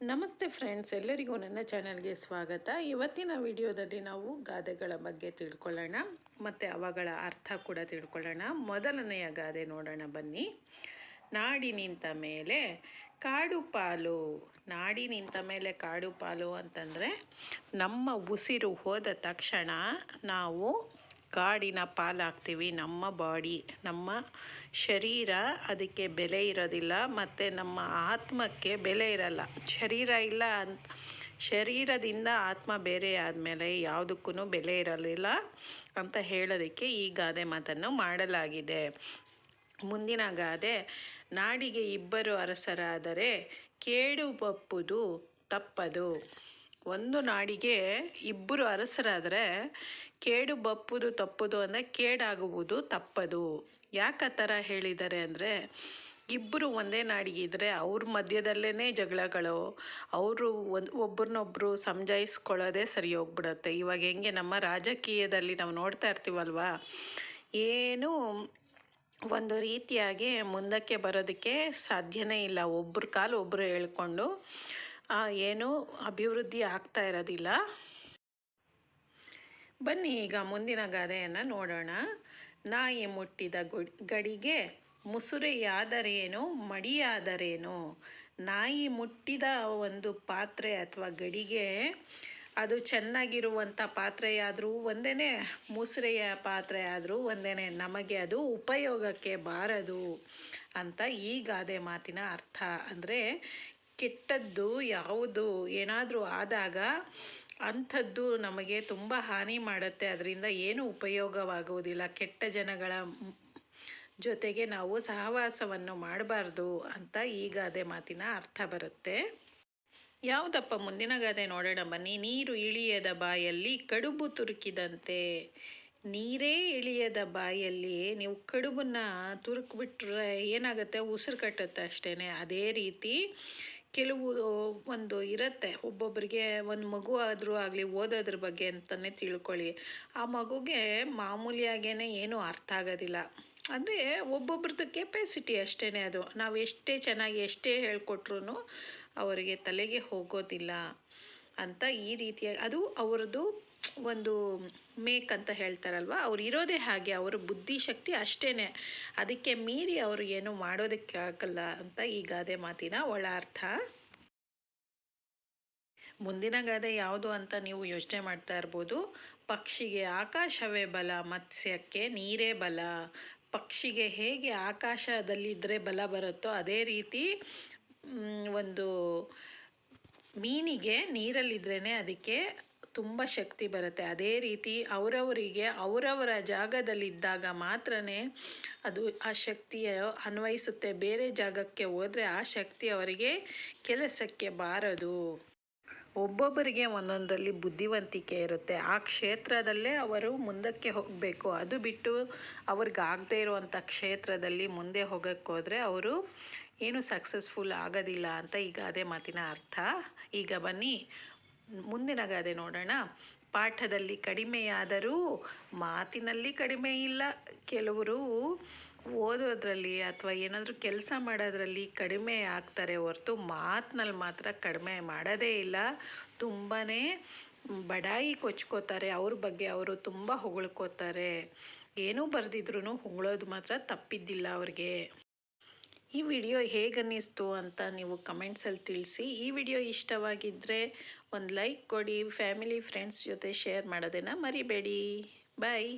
ನಮಸ್ತೆ ಫ್ರೆಂಡ್ಸ್, ಎಲ್ಲರಿಗೂ ನನ್ನ ಚಾನಲ್ಗೆ ಸ್ವಾಗತ. ಇವತ್ತಿನ ವಿಡಿಯೋದಲ್ಲಿ ನಾವು ಗಾದೆಗಳ ಬಗ್ಗೆ ತಿಳ್ಕೊಳ್ಳೋಣ, ಮತ್ತು ಅವಗಳ ಅರ್ಥ ಕೂಡ ತಿಳ್ಕೊಳ್ಳೋಣ. ಮೊದಲನೆಯ ಗಾದೆ ನೋಡೋಣ ಬನ್ನಿ. ನಾಡಿ ನಿಂತ ಮೇಲೆ ಕಾಡು ಪಾಲು. ನಾಡಿ ನಿಂತ ಮೇಲೆ ಕಾಡು ಪಾಲು ಅಂತಂದರೆ ನಮ್ಮ ಉಸಿರು ಹೋದ ತಕ್ಷಣ ನಾವು ಕಾಡಿನ ಪಾಲಾಗ್ತೀವಿ. ನಮ್ಮ ಬಾಡಿ, ನಮ್ಮ ಶರೀರ ಅದಕ್ಕೆ ಬೆಲೆ ಇರೋದಿಲ್ಲ ಮತ್ತು ನಮ್ಮ ಆತ್ಮಕ್ಕೆ ಬೆಲೆ ಇರಲ್ಲ. ಶರೀರ ಇಲ್ಲ ಅಂತ, ಶರೀರದಿಂದ ಆತ್ಮ ಬೇರೆ ಆದಮೇಲೆ ಯಾವುದಕ್ಕೂ ಬೆಲೆ ಇರಲಿಲ್ಲ ಅಂತ ಹೇಳೋದಕ್ಕೆ ಈ ಗಾದೆ ಮಾತನ್ನು ಮಾಡಲಾಗಿದೆ. ಮುಂದಿನ ಗಾದೆ, ನಾಡಿಗೆ ಇಬ್ಬರು ಅರಸರಾದರೆ ಕೇಡು ಬಪ್ಪುದು ತಪ್ಪದು. ಒಂದು ನಾಡಿಗೆ ಇಬ್ಬರು ಅರಸರಾದರೆ ಕೇಡು ಬಪ್ಪುದು ತಪ್ಪುದು ಅಂದರೆ ಕೇಡಾಗುವುದು ತಪ್ಪದು. ಯಾಕೆ ಆ ಥರ ಹೇಳಿದ್ದಾರೆ ಅಂದರೆ ಇಬ್ಬರು ಒಂದೇ ನಾಡಿಗಿದ್ರೆ ಅವ್ರ ಮಧ್ಯದಲ್ಲೇ ಜಗಳಗಳು, ಅವರು ಒಂದು ಒಬ್ರನ್ನೊಬ್ಬರು ಸಮಜಾಯಿಸ್ಕೊಳ್ಳೋದೇ ಸರಿ ಹೋಗ್ಬಿಡುತ್ತೆ. ಇವಾಗ ಹೆಂಗೆ ನಮ್ಮ ರಾಜಕೀಯದಲ್ಲಿ ನಾವು ನೋಡ್ತಾ ಇರ್ತೀವಲ್ವ? ಏನು ಒಂದು ರೀತಿಯಾಗಿ ಮುಂದಕ್ಕೆ ಬರೋದಕ್ಕೆ ಸಾಧ್ಯನೇ ಇಲ್ಲ. ಒಬ್ಬರ ಕಾಲು ಒಬ್ಬರು ಹೇಳ್ಕೊಂಡು ಏನು ಅಭಿವೃದ್ಧಿ ಆಗ್ತಾ ಇರೋದಿಲ್ಲ. ಬನ್ನಿ ಈಗ ಮುಂದಿನ ಗಾದೆಯನ್ನು ನೋಡೋಣ. ನಾಯಿ ಮುಟ್ಟಿದ ಗಡಿಗೆ ಮುಸುರೆಯಾದರೇನು, ಮಡಿಯಾದರೇನು? ನಾಯಿ ಮುಟ್ಟಿದ ಒಂದು ಪಾತ್ರೆ ಅಥವಾ ಗಡಿಗೆ ಅದು ಚೆನ್ನಾಗಿರುವಂಥ ಪಾತ್ರೆಯಾದರೂ ಒಂದೇ ಮುಸುರೆಯ ಪಾತ್ರೆ ಆದರೂ ಒಂದೇ ನಮಗೆ ಅದು ಉಪಯೋಗಕ್ಕೆ ಬಾರದು ಅಂತ ಈ ಗಾದೆ ಮಾತಿನ ಅರ್ಥ. ಅಂದರೆ ಕೆಟ್ಟದ್ದು ಯಾವುದು ಏನಾದರೂ ಆದಾಗ ಅಂಥದ್ದು ನಮಗೆ ತುಂಬ ಹಾನಿ ಮಾಡುತ್ತೆ. ಅದರಿಂದ ಏನು ಉಪಯೋಗವಾಗುವುದಿಲ್ಲ. ಕೆಟ್ಟ ಜನಗಳ ಜೊತೆಗೆ ನಾವು ಸಹವಾಸವನ್ನು ಮಾಡಬಾರ್ದು ಅಂತ ಈ ಗಾದೆ ಮಾತಿನ ಅರ್ಥ ಬರುತ್ತೆ. ಯಾವುದಪ್ಪ ಮುಂದಿನ ಗಾದೆ ನೋಡೋಣ. ಬನ್ನಿ, ನೀರು ಇಳಿಯದ ಬಾಯಲ್ಲಿ ಕಡುಬು ತುರುಕಿದಂತೆ. ನೀರೇ ಇಳಿಯದ ಬಾಯಲ್ಲಿ ನೀವು ಕಡುಬನ್ನು ತುರುಕ್ಬಿಟ್ರೆ ಏನಾಗುತ್ತೆ? ಉಸಿರು ಕಟ್ಟುತ್ತೆ ಅಷ್ಟೇ ಅದೇ ರೀತಿ ಕೆಲವು ಒಂದು ಇರುತ್ತೆ. ಒಬ್ಬೊಬ್ಬರಿಗೆ ಒಂದು ಮಗು ಆದರೂ ಆಗಲಿ, ಓದೋದ್ರ ಬಗ್ಗೆ ಅಂತಲೇ ತಿಳ್ಕೊಳ್ಳಿ. ಆ ಮಗುಗೆ ಮಾಮೂಲಿಯಾಗೇ ಏನೂ ಅರ್ಥ ಆಗೋದಿಲ್ಲ. ಅಂದರೆ ಒಬ್ಬೊಬ್ರದ್ದು ಕೆಪಾಸಿಟಿ ಅಷ್ಟೇ ಅದು. ನಾವು ಎಷ್ಟೇ ಚೆನ್ನಾಗಿ ಎಷ್ಟೇ ಹೇಳ್ಕೊಟ್ರು ಅವರಿಗೆ ತಲೆಗೆ ಹೋಗೋದಿಲ್ಲ ಅಂತ ಈ ರೀತಿಯಾಗಿ, ಅದು ಅವ್ರದ್ದು ಒಂದು ಮೇಕ್ ಅಂತ ಹೇಳ್ತಾರಲ್ವ? ಅವ್ರು ಇರೋದೇ ಹಾಗೆ, ಅವರ ಬುದ್ಧಿಶಕ್ತಿ ಅಷ್ಟೇ ಅದಕ್ಕೆ ಮೀರಿ ಅವರು ಏನು ಮಾಡೋದಕ್ಕೆ ಆಗಲ್ಲ ಅಂತ ಈ ಗಾದೆ ಮಾತಿನ ಒಳ ಅರ್ಥ ಮುಂದಿನ ಗಾದೆ ಯಾವುದು ಅಂತ ನೀವು ಯೋಚನೆ ಮಾಡ್ತಾ ಇರ್ಬೋದು. ಪಕ್ಷಿಗೆ ಆಕಾಶವೇ ಬಲ, ಮತ್ಸ್ಯಕ್ಕೆ ನೀರೇ ಬಲ. ಪಕ್ಷಿಗೆ ಹೇಗೆ ಆಕಾಶದಲ್ಲಿದ್ದರೆ ಬಲ ಬರುತ್ತೋ ಅದೇ ರೀತಿ ಒಂದು ಮೀನಿಗೆ ನೀರಲ್ಲಿದ್ರೇ ಅದಕ್ಕೆ ತುಂಬ ಶಕ್ತಿ ಬರುತ್ತೆ. ಅದೇ ರೀತಿ ಅವರವರಿಗೆ ಅವರವರ ಜಾಗದಲ್ಲಿದ್ದಾಗ ಮಾತ್ರ ಅದು ಆ ಶಕ್ತಿಯ ಅನ್ವಯಿಸುತ್ತೆ. ಬೇರೆ ಜಾಗಕ್ಕೆ ಹೋದರೆ ಆ ಶಕ್ತಿ ಅವರಿಗೆ ಕೆಲಸಕ್ಕೆ ಬಾರದು. ಒಬ್ಬೊಬ್ಬರಿಗೆ ಒಂದೊಂದರಲ್ಲಿ ಬುದ್ಧಿವಂತಿಕೆ ಇರುತ್ತೆ. ಆ ಕ್ಷೇತ್ರದಲ್ಲೇ ಅವರು ಮುಂದಕ್ಕೆ ಹೋಗಬೇಕು. ಅದು ಬಿಟ್ಟು ಅವ್ರಿಗಾಗದೇ ಇರುವಂಥ ಕ್ಷೇತ್ರದಲ್ಲಿ ಮುಂದೆ ಹೋಗೋಕ್ಕೋದ್ರೆ ಅವರು ಏನು ಸಕ್ಸಸ್ಫುಲ್ ಆಗೋದಿಲ್ಲ ಅಂತ ಈಗ ಅದೇ ಮಾತಿನ ಅರ್ಥ. ಈಗ ಬನ್ನಿ ಮುಂದಿನ ಗಾದೆ ನೋಡೋಣ. ಪಾಠದಲ್ಲಿ ಕಡಿಮೆಯಾದರೂ ಮಾತಿನಲ್ಲಿ ಕಡಿಮೆ ಇಲ್ಲ ಕೆಲವರು ಓದೋದ್ರಲ್ಲಿ ಅಥವಾ ಏನಾದರೂ ಕೆಲಸ ಮಾಡೋದ್ರಲ್ಲಿ ಕಡಿಮೆ ಆಗ್ತಾರೆ ಹೊರತು ಮಾತಿನಲ್ಲಿ ಮಾತ್ರ ಕಡಿಮೆ ಮಾಡೋದೇ ಇಲ್ಲ. ತುಂಬಾ ಬಡಾಯಿ ಕೊಚ್ಕೋತಾರೆ. ಅವ್ರ ಬಗ್ಗೆ ಅವರು ತುಂಬ ಹೊಗಳ್ಕೋತಾರೆ. ಏನೂ ಬರೆದಿದ್ರು ಹೊಗಳೋದು ಮಾತ್ರ ತಪ್ಪಿದ್ದಿಲ್ಲ ಅವ್ರಿಗೆ. ಈ ವಿಡಿಯೋ ಹೇಗನ್ನಿಸ್ತು ಅಂತ ನೀವು ಕಮೆಂಟ್ಸಲ್ಲಿ ತಿಳಿಸಿ. ಈ ವಿಡಿಯೋ ಇಷ್ಟವಾಗಿದ್ದರೆ ಒಂದು ಲೈಕ್ ಕೊಡಿ. ಫ್ಯಾಮಿಲಿ, ಫ್ರೆಂಡ್ಸ್ ಜೊತೆ ಶೇರ್ ಮಾಡೋದನ್ನು ಮರಿಬೇಡಿ. ಬಾಯ್.